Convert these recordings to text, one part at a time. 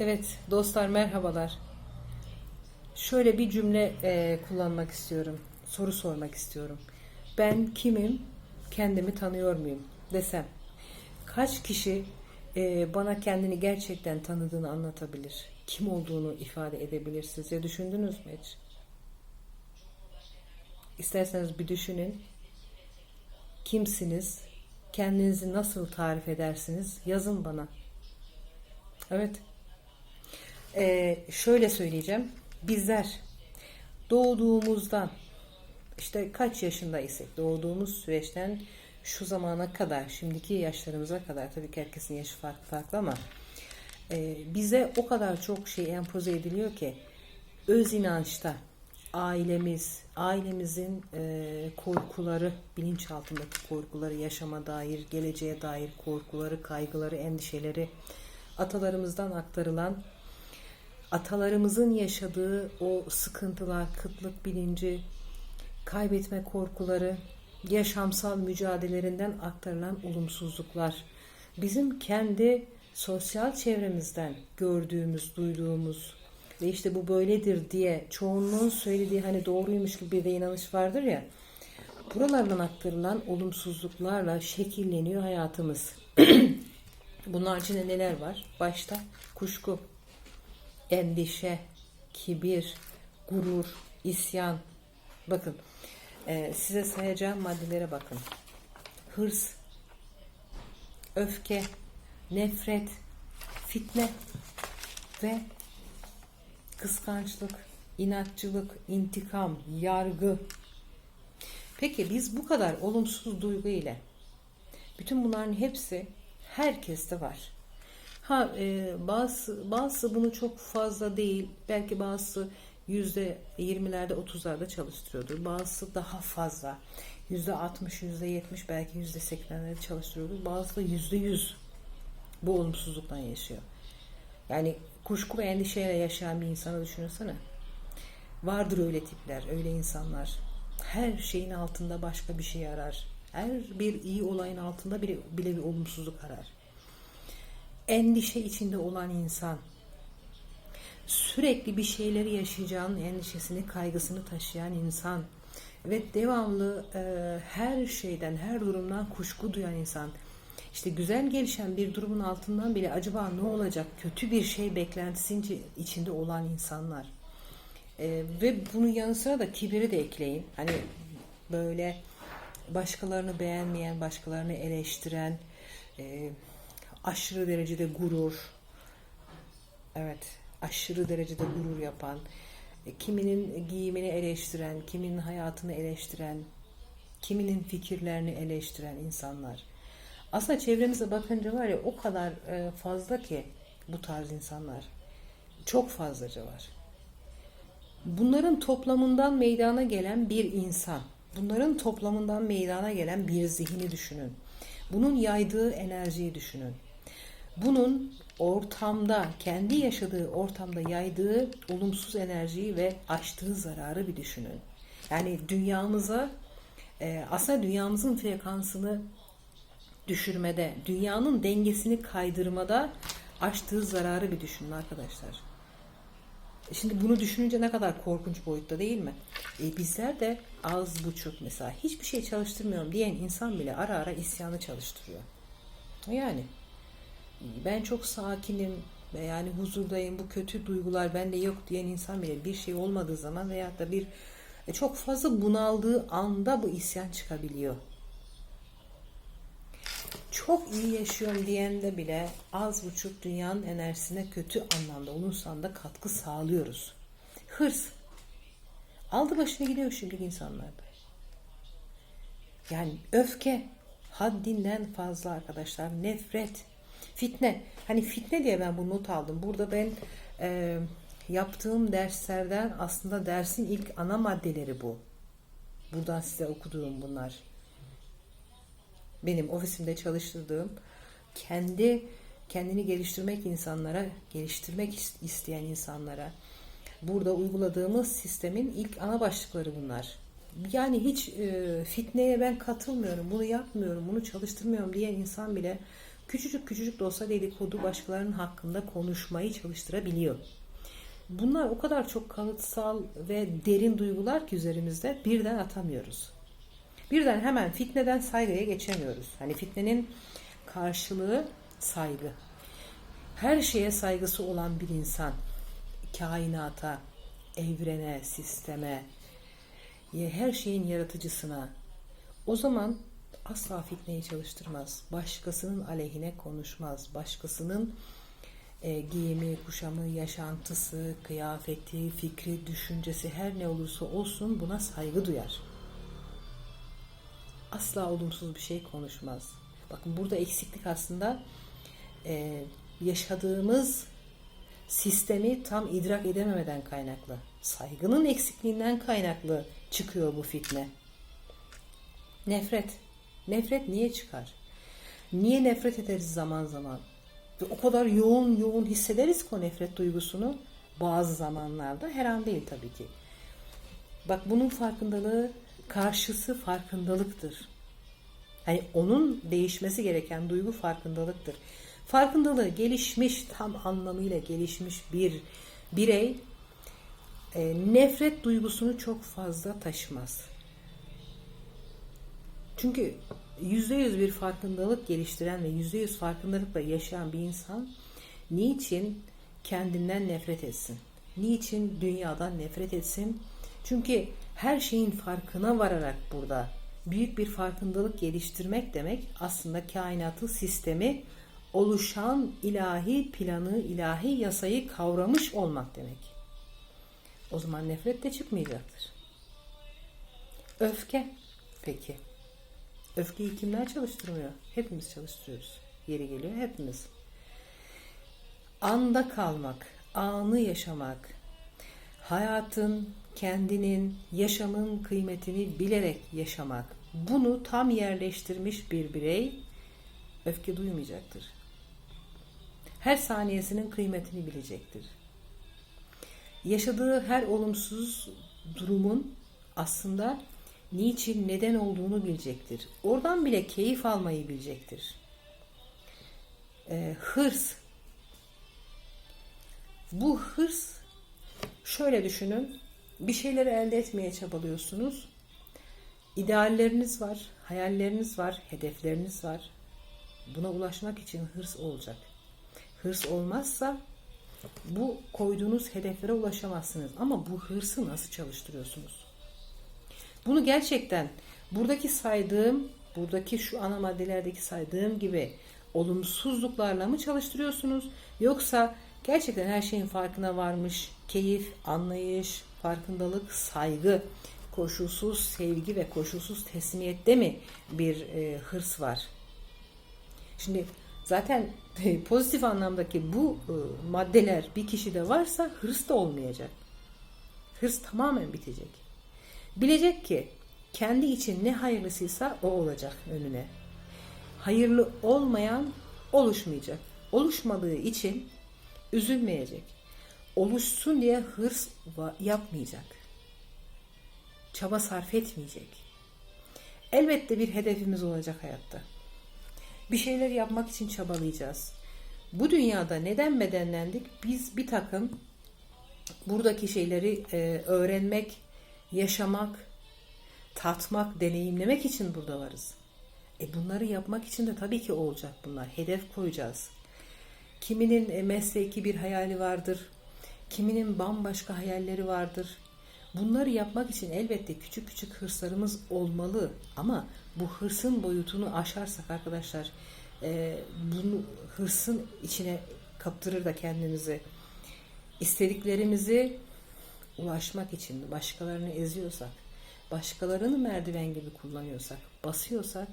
Evet dostlar merhabalar. Şöyle bir cümle e, kullanmak istiyorum. Soru sormak istiyorum. Ben kimim? Kendimi tanıyor muyum? Desem. Kaç kişi e, bana kendini gerçekten tanıdığını anlatabilir? Kim olduğunu ifade edebilir sizce? Düşündünüz mü hiç? İsterseniz bir düşünün. Kimsiniz? Kendinizi nasıl tarif edersiniz? Yazın bana. Evet. Ee, şöyle söyleyeceğim. Bizler doğduğumuzdan işte kaç yaşındaysak doğduğumuz süreçten şu zamana kadar, şimdiki yaşlarımıza kadar tabii ki herkesin yaşı farklı farklı ama e, bize o kadar çok şey empoze ediliyor ki öz inançta ailemiz, ailemizin e, korkuları, bilinçaltındaki korkuları, yaşama dair, geleceğe dair korkuları, kaygıları, endişeleri, atalarımızdan aktarılan, atalarımızın yaşadığı o sıkıntılar, kıtlık bilinci, kaybetme korkuları, yaşamsal mücadelelerinden aktarılan olumsuzluklar, bizim kendi sosyal çevremizden gördüğümüz, duyduğumuz ve işte bu böyledir diye çoğunluğun söylediği hani doğruymuş gibi bir inanış vardır ya, buralardan aktarılan olumsuzluklarla şekilleniyor hayatımız. Bunlar içinde neler var? Başta kuşku, endişe, kibir, gurur, isyan. Bakın e, size sayacağım maddelere bakın. Hırs, öfke, nefret, fitne ve kıskançlık, inatçılık, intikam, yargı. Peki biz bu kadar olumsuz duygu ile bütün bunların hepsi herkeste var. Ha e, bazı bazı bunu çok fazla değil. Belki bazı yüzde yirmilerde otuzlarda çalıştırıyordur. Bazısı daha fazla. Yüzde altmış, yüzde yetmiş, belki yüzde seksenlerde çalıştırıyordur. Bazısı da yüzde yüz bu olumsuzluktan yaşıyor. Yani kuşku ve endişeyle yaşayan bir insanı düşünsene. Vardır öyle tipler, öyle insanlar. Her şeyin altında başka bir şey arar. Her bir iyi olayın altında bile, bile bir olumsuzluk arar endişe içinde olan insan, sürekli bir şeyleri yaşayacağının endişesini, kaygısını taşıyan insan ve devamlı e, her şeyden, her durumdan kuşku duyan insan. İşte güzel gelişen bir durumun altından bile acaba ne olacak, kötü bir şey beklentisi içinde olan insanlar. E, ve bunun yanı sıra da kibiri de ekleyin. Hani böyle başkalarını beğenmeyen, başkalarını eleştiren, e, aşırı derecede gurur, evet aşırı derecede gurur yapan, e, kiminin giyimini eleştiren, kiminin hayatını eleştiren, kiminin fikirlerini eleştiren insanlar. Aslında çevremize bakınca var ya o kadar e, fazla ki bu tarz insanlar. Çok fazlaca var. Bunların toplamından meydana gelen bir insan, bunların toplamından meydana gelen bir zihni düşünün. Bunun yaydığı enerjiyi düşünün bunun ortamda, kendi yaşadığı ortamda yaydığı olumsuz enerjiyi ve açtığı zararı bir düşünün. Yani dünyamıza, e, aslında dünyamızın frekansını düşürmede, dünyanın dengesini kaydırmada açtığı zararı bir düşünün arkadaşlar. Şimdi bunu düşününce ne kadar korkunç boyutta değil mi? E bizler de az buçuk mesela hiçbir şey çalıştırmıyorum diyen insan bile ara ara isyanı çalıştırıyor. Yani ben çok sakinim ve yani huzurdayım bu kötü duygular bende yok diyen insan bile bir şey olmadığı zaman veya da bir e, çok fazla bunaldığı anda bu isyan çıkabiliyor. Çok iyi yaşıyorum diyende bile az buçuk dünyanın enerjisine kötü anlamda olursan da katkı sağlıyoruz. Hırs. Aldı başını gidiyor şimdiki insanlarda. Yani öfke haddinden fazla arkadaşlar. Nefret Fitne. Hani fitne diye ben bu not aldım. Burada ben e, yaptığım derslerden aslında dersin ilk ana maddeleri bu. Buradan size okuduğum bunlar. Benim ofisimde çalıştırdığım kendi kendini geliştirmek insanlara, geliştirmek isteyen insanlara burada uyguladığımız sistemin ilk ana başlıkları bunlar. Yani hiç e, fitneye ben katılmıyorum, bunu yapmıyorum, bunu çalıştırmıyorum diyen insan bile Küçücük küçücük de olsa dedikodu başkalarının hakkında konuşmayı çalıştırabiliyor. Bunlar o kadar çok kalıtsal ve derin duygular ki üzerimizde birden atamıyoruz. Birden hemen fitneden saygıya geçemiyoruz. Hani fitnenin karşılığı saygı. Her şeye saygısı olan bir insan kainata, evrene, sisteme, her şeyin yaratıcısına o zaman asla fitneyi çalıştırmaz. Başkasının aleyhine konuşmaz. Başkasının e, giyimi, kuşamı, yaşantısı, kıyafeti, fikri, düşüncesi her ne olursa olsun buna saygı duyar. Asla olumsuz bir şey konuşmaz. Bakın burada eksiklik aslında e, yaşadığımız sistemi tam idrak edememeden kaynaklı. Saygının eksikliğinden kaynaklı çıkıyor bu fitne. Nefret. Nefret niye çıkar? Niye nefret ederiz zaman zaman? Ve o kadar yoğun yoğun hissederiz ki o nefret duygusunu bazı zamanlarda. Her an değil tabii ki. Bak bunun farkındalığı karşısı farkındalıktır. Hani onun değişmesi gereken duygu farkındalıktır. Farkındalığı gelişmiş, tam anlamıyla gelişmiş bir birey e, nefret duygusunu çok fazla taşımaz. Çünkü yüzde yüz bir farkındalık geliştiren ve yüzde yüz farkındalıkla yaşayan bir insan niçin kendinden nefret etsin? Niçin dünyadan nefret etsin? Çünkü her şeyin farkına vararak burada büyük bir farkındalık geliştirmek demek aslında kainatı, sistemi oluşan ilahi planı, ilahi yasayı kavramış olmak demek. O zaman nefret de çıkmayacaktır. Öfke peki. Öfkeyi kimler çalıştırmıyor? Hepimiz çalıştırıyoruz. Yeri geliyor hepimiz. Anda kalmak, anı yaşamak, hayatın, kendinin, yaşamın kıymetini bilerek yaşamak. Bunu tam yerleştirmiş bir birey öfke duymayacaktır. Her saniyesinin kıymetini bilecektir. Yaşadığı her olumsuz durumun aslında niçin, neden olduğunu bilecektir. Oradan bile keyif almayı bilecektir. Ee, hırs. Bu hırs şöyle düşünün. Bir şeyleri elde etmeye çabalıyorsunuz. İdealleriniz var, hayalleriniz var, hedefleriniz var. Buna ulaşmak için hırs olacak. Hırs olmazsa bu koyduğunuz hedeflere ulaşamazsınız. Ama bu hırsı nasıl çalıştırıyorsunuz? Bunu gerçekten buradaki saydığım, buradaki şu ana maddelerdeki saydığım gibi olumsuzluklarla mı çalıştırıyorsunuz? Yoksa gerçekten her şeyin farkına varmış, keyif, anlayış, farkındalık, saygı, koşulsuz sevgi ve koşulsuz teslimiyette mi bir e, hırs var? Şimdi zaten pozitif anlamdaki bu e, maddeler bir kişide varsa hırs da olmayacak. Hırs tamamen bitecek. Bilecek ki kendi için ne hayırlısıysa o olacak önüne. Hayırlı olmayan oluşmayacak. Oluşmadığı için üzülmeyecek. Oluşsun diye hırs yapmayacak. Çaba sarf etmeyecek. Elbette bir hedefimiz olacak hayatta. Bir şeyler yapmak için çabalayacağız. Bu dünyada neden bedenlendik? Biz bir takım buradaki şeyleri e, öğrenmek, yaşamak, tatmak, deneyimlemek için burada varız. E bunları yapmak için de tabii ki olacak bunlar. Hedef koyacağız. Kiminin e, mesleki bir hayali vardır. Kiminin bambaşka hayalleri vardır. Bunları yapmak için elbette küçük küçük hırslarımız olmalı. Ama bu hırsın boyutunu aşarsak arkadaşlar e, bunu hırsın içine kaptırır da kendimizi. İstediklerimizi ulaşmak için başkalarını eziyorsak, başkalarını merdiven gibi kullanıyorsak, basıyorsak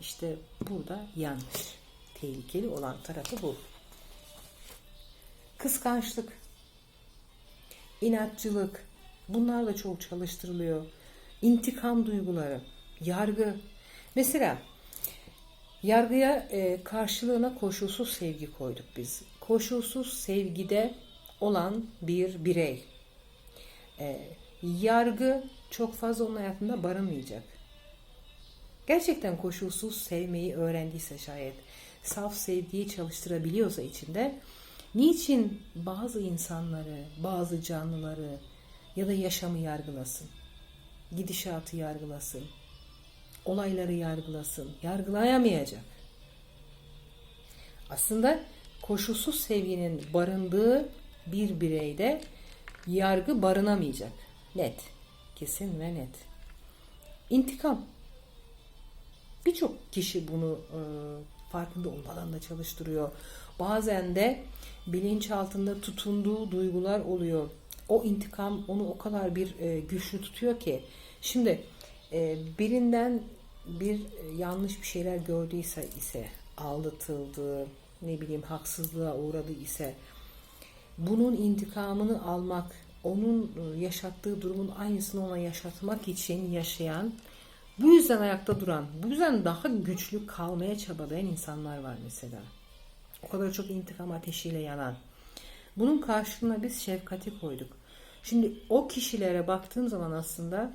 işte burada yanlış. Tehlikeli olan tarafı bu. Kıskançlık, inatçılık bunlar da çok çalıştırılıyor. İntikam duyguları, yargı. Mesela yargıya e, karşılığına koşulsuz sevgi koyduk biz. Koşulsuz sevgide olan bir birey e, yargı çok fazla onun hayatında barınmayacak. Gerçekten koşulsuz sevmeyi öğrendiyse şayet, saf sevgiyi çalıştırabiliyorsa içinde niçin bazı insanları, bazı canlıları ya da yaşamı yargılasın? Gidişatı yargılasın. Olayları yargılasın. Yargılayamayacak. Aslında koşulsuz sevginin barındığı bir bireyde yargı barınamayacak. Net. Kesin ve net. İntikam. Birçok kişi bunu e, farkında olmadan da çalıştırıyor. Bazen de bilinç altında tutunduğu duygular oluyor. O intikam onu o kadar bir e, güçlü tutuyor ki. Şimdi e, birinden bir e, yanlış bir şeyler gördüyse ise aldatıldı, ne bileyim haksızlığa uğradı ise bunun intikamını almak, onun e, yaşattığı durumun aynısını ona yaşatmak için yaşayan, bu yüzden ayakta duran, bu yüzden daha güçlü kalmaya çabalayan insanlar var mesela. O kadar çok intikam ateşiyle yanan. Bunun karşılığına biz şefkati koyduk. Şimdi o kişilere baktığım zaman aslında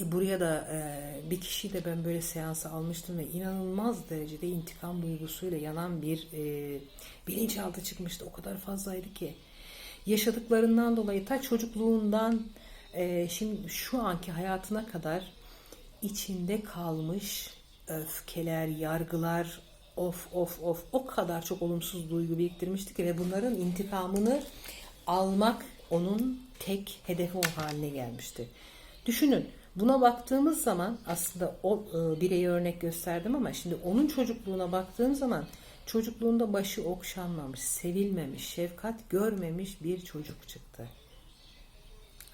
e, buraya da e, bir kişiyi de ben böyle seansa almıştım ve inanılmaz derecede intikam duygusuyla yanan bir e, bilinçaltı çıkmıştı. O kadar fazlaydı ki. Yaşadıklarından dolayı ta çocukluğundan e, şimdi şu anki hayatına kadar içinde kalmış öfkeler, yargılar, of of of o kadar çok olumsuz duygu biriktirmişti ki ve bunların intikamını almak onun tek hedefi o haline gelmişti. Düşünün buna baktığımız zaman aslında o e, bireye örnek gösterdim ama şimdi onun çocukluğuna baktığım zaman çocukluğunda başı okşanmamış, sevilmemiş, şefkat görmemiş bir çocuk çıktı.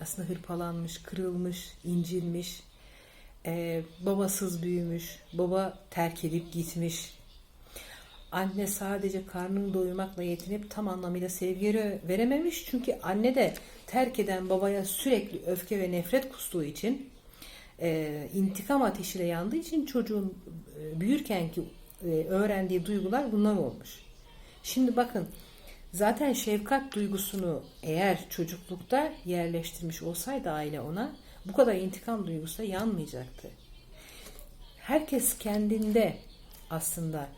Aslında hırpalanmış, kırılmış, incilmiş, e, babasız büyümüş, baba terk edip gitmiş. Anne sadece karnını doyurmakla yetinip tam anlamıyla sevgi verememiş. Çünkü anne de terk eden babaya sürekli öfke ve nefret kustuğu için e, intikam ateşiyle yandığı için çocuğun e, büyürken ki e, öğrendiği duygular bunlar olmuş. Şimdi bakın zaten şefkat duygusunu eğer çocuklukta yerleştirmiş olsaydı aile ona bu kadar intikam duygusu da yanmayacaktı. Herkes kendinde aslında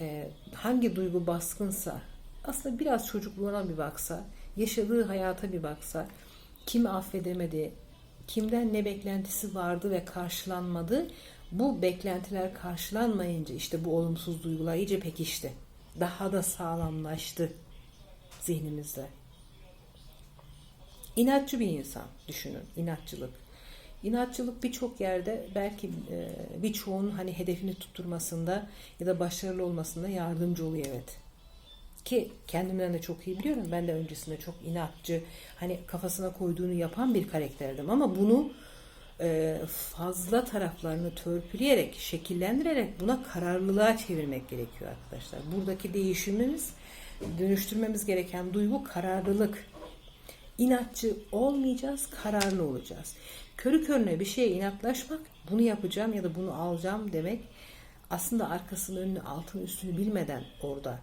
e, hangi duygu baskınsa aslında biraz çocukluğuna bir baksa, yaşadığı hayata bir baksa, kimi affedemedi, kimden ne beklentisi vardı ve karşılanmadı. Bu beklentiler karşılanmayınca işte bu olumsuz duygular iyice pekişti. Daha da sağlamlaştı zihnimizde. İnatçı bir insan düşünün, inatçılık. İnatçılık birçok yerde belki e, birçoğunun hani hedefini tutturmasında ya da başarılı olmasında yardımcı oluyor evet. Ki kendimden de çok iyi biliyorum. Ben de öncesinde çok inatçı, hani kafasına koyduğunu yapan bir karakterdim. Ama bunu e, fazla taraflarını törpüleyerek, şekillendirerek buna kararlılığa çevirmek gerekiyor arkadaşlar. Buradaki değişimimiz, dönüştürmemiz gereken duygu kararlılık. İnatçı olmayacağız, kararlı olacağız. Körü körüne bir şeye inatlaşmak, bunu yapacağım ya da bunu alacağım demek aslında arkasını önünü altını üstünü bilmeden orada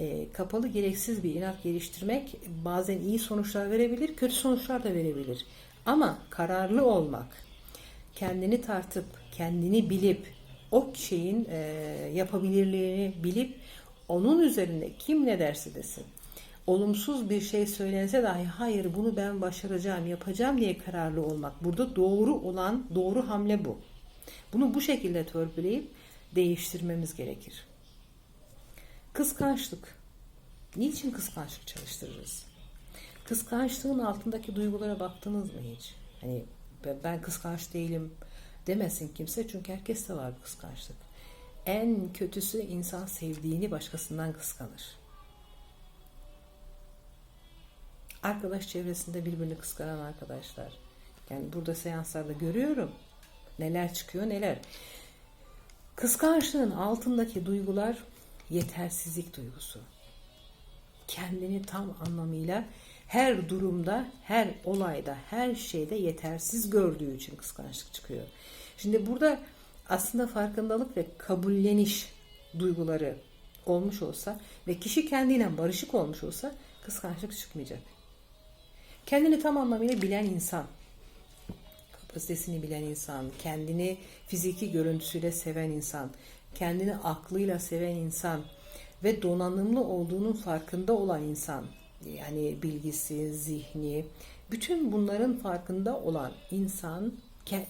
e, kapalı gereksiz bir inat geliştirmek bazen iyi sonuçlar verebilir, kötü sonuçlar da verebilir. Ama kararlı olmak, kendini tartıp, kendini bilip, o şeyin e, yapabilirliğini bilip, onun üzerinde kim ne derse desin, olumsuz bir şey söylense dahi hayır bunu ben başaracağım, yapacağım diye kararlı olmak. Burada doğru olan, doğru hamle bu. Bunu bu şekilde törpüleyip değiştirmemiz gerekir. Kıskançlık. Niçin kıskançlık çalıştırırız? Kıskançlığın altındaki duygulara baktınız mı hiç? Hani ben kıskanç değilim demesin kimse çünkü herkeste var bu kıskançlık. En kötüsü insan sevdiğini başkasından kıskanır. Arkadaş çevresinde birbirini kıskanan arkadaşlar. Yani burada seanslarda görüyorum. Neler çıkıyor neler. Kıskançlığın altındaki duygular yetersizlik duygusu. Kendini tam anlamıyla her durumda, her olayda, her şeyde yetersiz gördüğü için kıskançlık çıkıyor. Şimdi burada aslında farkındalık ve kabulleniş duyguları olmuş olsa ve kişi kendiyle barışık olmuş olsa kıskançlık çıkmayacak. Kendini tam anlamıyla bilen insan, kapasitesini bilen insan, kendini fiziki görüntüsüyle seven insan, kendini aklıyla seven insan ve donanımlı olduğunun farkında olan insan, yani bilgisi, zihni, bütün bunların farkında olan insan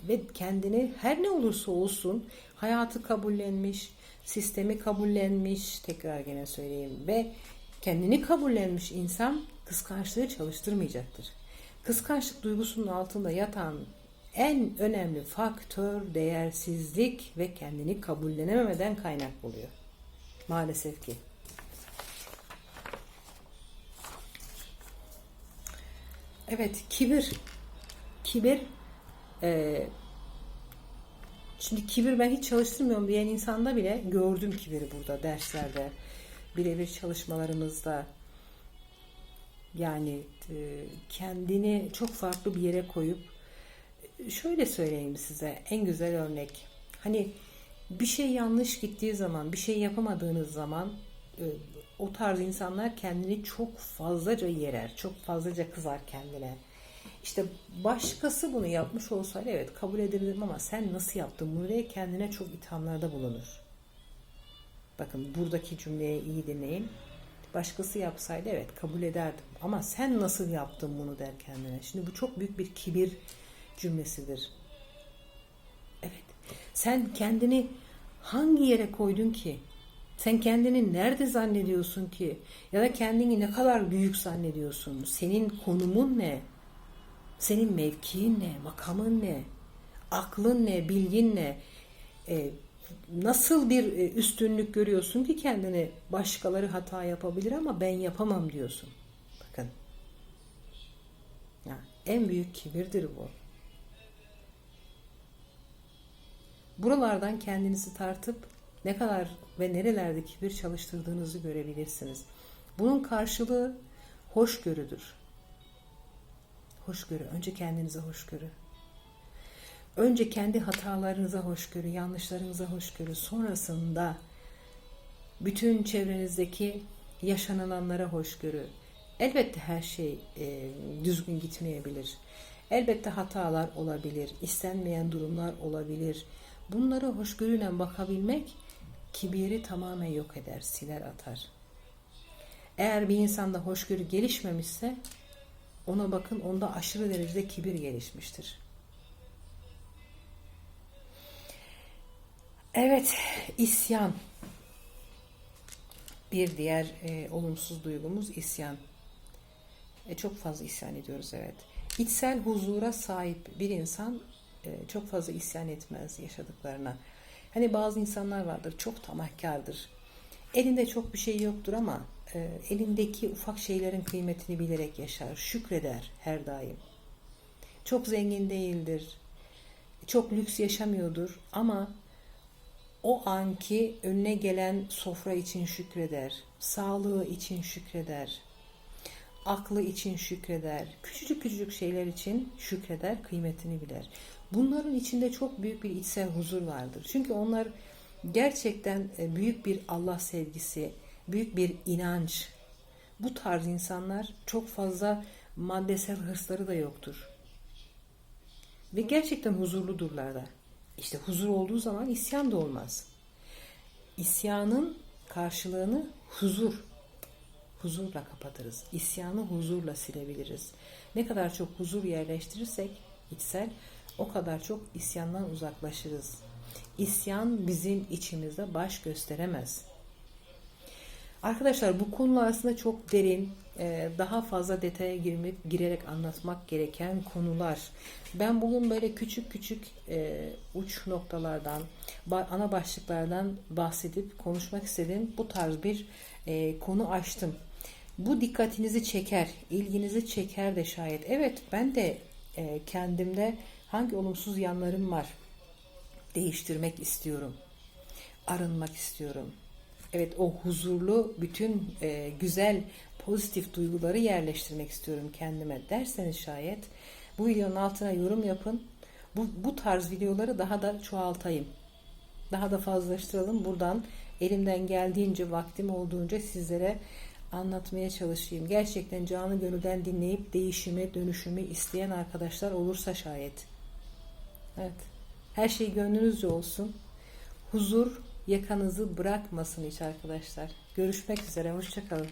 ve kendini her ne olursa olsun hayatı kabullenmiş, sistemi kabullenmiş, tekrar gene söyleyeyim ve kendini kabullenmiş insan kıskançlığı çalıştırmayacaktır. Kıskançlık duygusunun altında yatan en önemli faktör değersizlik ve kendini kabullenememeden kaynak buluyor. Maalesef ki. Evet, kibir. Kibir e, şimdi kibir ben hiç çalıştırmıyorum diyen insanda bile gördüm kibiri burada derslerde, birebir çalışmalarımızda. Yani e, kendini çok farklı bir yere koyup şöyle söyleyeyim size en güzel örnek. Hani bir şey yanlış gittiği zaman, bir şey yapamadığınız zaman e, o tarz insanlar kendini çok fazlaca yerer, çok fazlaca kızar kendine. İşte başkası bunu yapmış olsaydı evet kabul edebilirim ama sen nasıl yaptın bunu diye kendine çok ithamlarda bulunur. Bakın buradaki cümleye iyi dinleyin. Başkası yapsaydı evet kabul ederdim ama sen nasıl yaptın bunu der kendine. Şimdi bu çok büyük bir kibir cümlesidir. Evet. Sen kendini hangi yere koydun ki? Sen kendini nerede zannediyorsun ki? Ya da kendini ne kadar büyük zannediyorsun? Senin konumun ne? Senin mevkiin ne? Makamın ne? Aklın ne? Bilgin ne? Ee, nasıl bir e, üstünlük görüyorsun ki kendini başkaları hata yapabilir ama ben yapamam diyorsun. Bakın. Ya, en büyük kibirdir bu. Buralardan kendinizi tartıp ne kadar ve nerelerde kibir çalıştırdığınızı görebilirsiniz. Bunun karşılığı hoşgörüdür. Hoşgörü. Önce kendinize hoşgörü. Önce kendi hatalarınıza hoşgörü, yanlışlarınıza hoşgörü. Sonrasında bütün çevrenizdeki yaşanılanlara hoşgörü. Elbette her şey e, düzgün gitmeyebilir. Elbette hatalar olabilir, istenmeyen durumlar olabilir. Bunlara hoşgörüyle bakabilmek kibiri tamamen yok eder, siler atar. Eğer bir insanda hoşgörü gelişmemişse ona bakın onda aşırı derecede kibir gelişmiştir. Evet, isyan. Bir diğer e, olumsuz duygumuz isyan. E, çok fazla isyan ediyoruz evet. İçsel huzura sahip bir insan çok fazla isyan etmez yaşadıklarına. Hani bazı insanlar vardır çok tamahkardır. Elinde çok bir şey yoktur ama e, elindeki ufak şeylerin kıymetini bilerek yaşar. Şükreder her daim. Çok zengin değildir. Çok lüks yaşamıyordur ama o anki önüne gelen sofra için şükreder. Sağlığı için şükreder. Aklı için şükreder. Küçücük küçücük şeyler için şükreder, kıymetini bilir. Bunların içinde çok büyük bir içsel huzur vardır. Çünkü onlar gerçekten e, büyük bir Allah sevgisi, büyük bir inanç. Bu tarz insanlar çok fazla maddesel hırsları da yoktur. Ve gerçekten huzurludurlar da. İşte huzur olduğu zaman isyan da olmaz. İsyanın karşılığını huzur, huzurla kapatırız. İsyanı huzurla silebiliriz. Ne kadar çok huzur yerleştirirsek içsel o kadar çok isyandan uzaklaşırız. İsyan bizim içimizde baş gösteremez. Arkadaşlar bu konular aslında çok derin, e, daha fazla detaya girmek, girerek anlatmak gereken konular. Ben bugün böyle küçük küçük e, uç noktalardan, ana başlıklardan bahsedip konuşmak istedim. Bu tarz bir e, konu açtım. Bu dikkatinizi çeker, ilginizi çeker de şayet. Evet ben de kendimde hangi olumsuz yanlarım var değiştirmek istiyorum. Arınmak istiyorum evet o huzurlu bütün e, güzel pozitif duyguları yerleştirmek istiyorum kendime derseniz şayet bu videonun altına yorum yapın. Bu, bu tarz videoları daha da çoğaltayım. Daha da fazlaştıralım. Buradan elimden geldiğince vaktim olduğunca sizlere anlatmaya çalışayım. Gerçekten canı gönülden dinleyip değişimi, dönüşümü isteyen arkadaşlar olursa şayet. Evet. Her şey gönlünüzce olsun. Huzur, yakanızı bırakmasın hiç arkadaşlar. Görüşmek üzere. Hoşçakalın.